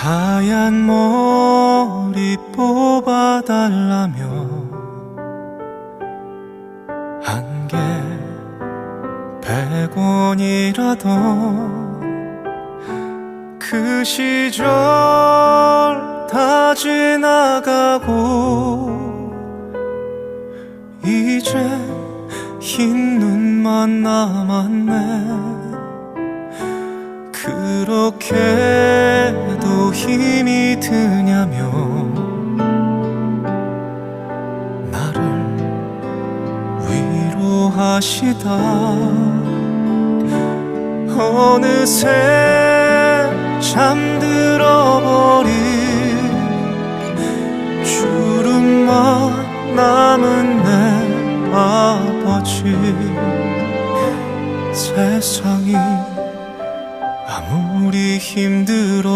하얀 머리 뽑아달라며 한 개 백원이라도 그 시절 다 지나가고 이제 흰 눈만 남았네. 그렇게 위로하시다. 어느새 잠들어버린 주름만 남은 내 아버지. 세상이 아무리 힘들어